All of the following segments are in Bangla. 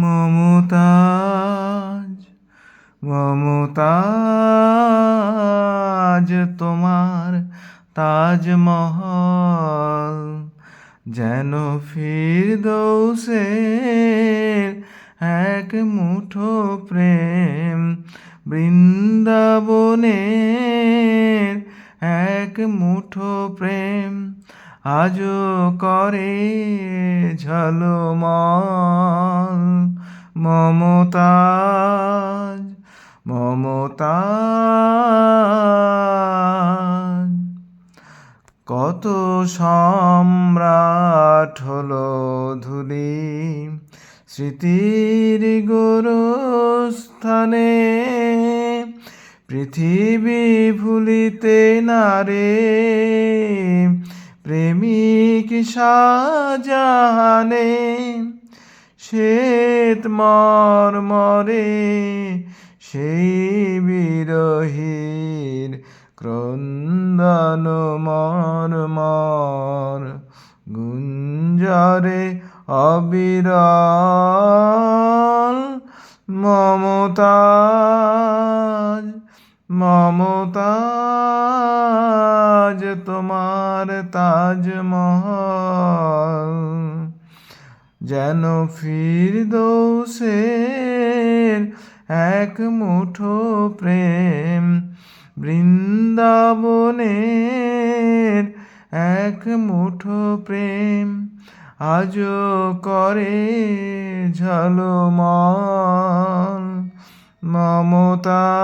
মমতাজ মমতাজ তোমার তাজমহল যেন ফিরদৌসের এক মুঠো প্রেম বৃন্দাবনের এক মুঠো প্রেম আজও করে ঝলমল। মমতাজ মমতাজ। কত সম্রাট হলো ধুলি। স্মৃতির গোরস্থানে পৃথিবী ভুলিতে না রে। প্রেমিক শাহজাহানে শ্বেত মর্মরে সেই বিরহীর ক্রন্দন মর্মর গুঞ্জরে অবিরল মমতাজ মমতাজ তোমার তাজমহল, যেন ফির ফিরদৌসের এক মুঠো প্রেম, বৃন্দাবনের এক মুঠো প্রেম আজও করে ঝলমল। মমতাজ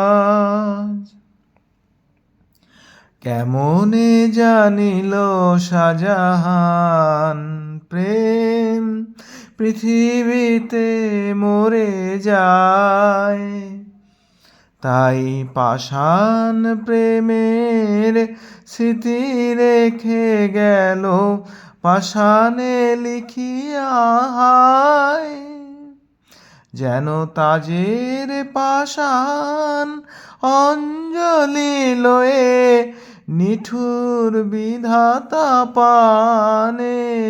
কেমনে জানিল শাহজাহান প্রেম? পৃথিবীতে মরে যায়। তাই পাষাণ প্রেমের স্মৃতি রেখে গেল, পাষাণে লিখিয়া যেন তাজের পাষাণ অঞ্জলি লয়ে নিঠুর বিধাতা পানে।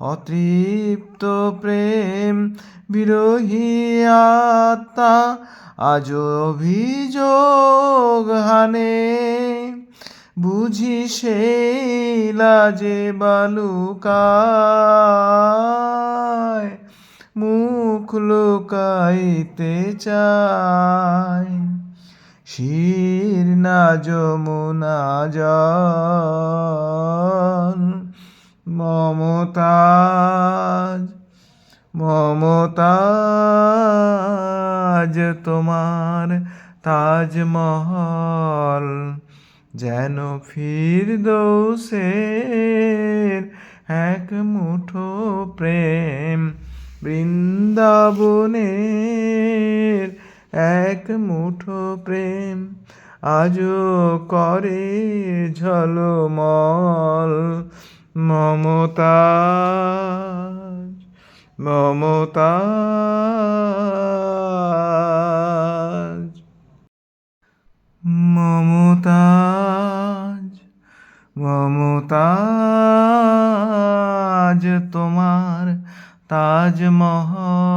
অতৃপ্ত প্রেম বিরোহী আত্মা আজ অভিযোগ হানে। বুঝি সেই লাজে বালুকায় মুখ লুকাইতে চায়। শির না যমুনা জল মমতাজ মমতাজ তোমার তাজমহল যেন ফির ফিরদৌসের এক মুঠো প্রেম বৃন্দাবনের এক মুঠো প্রেম আজও করে ঝলমল মমতাজ মমতাজ। মমতাজ মমতাজ তোমার তাজমহল।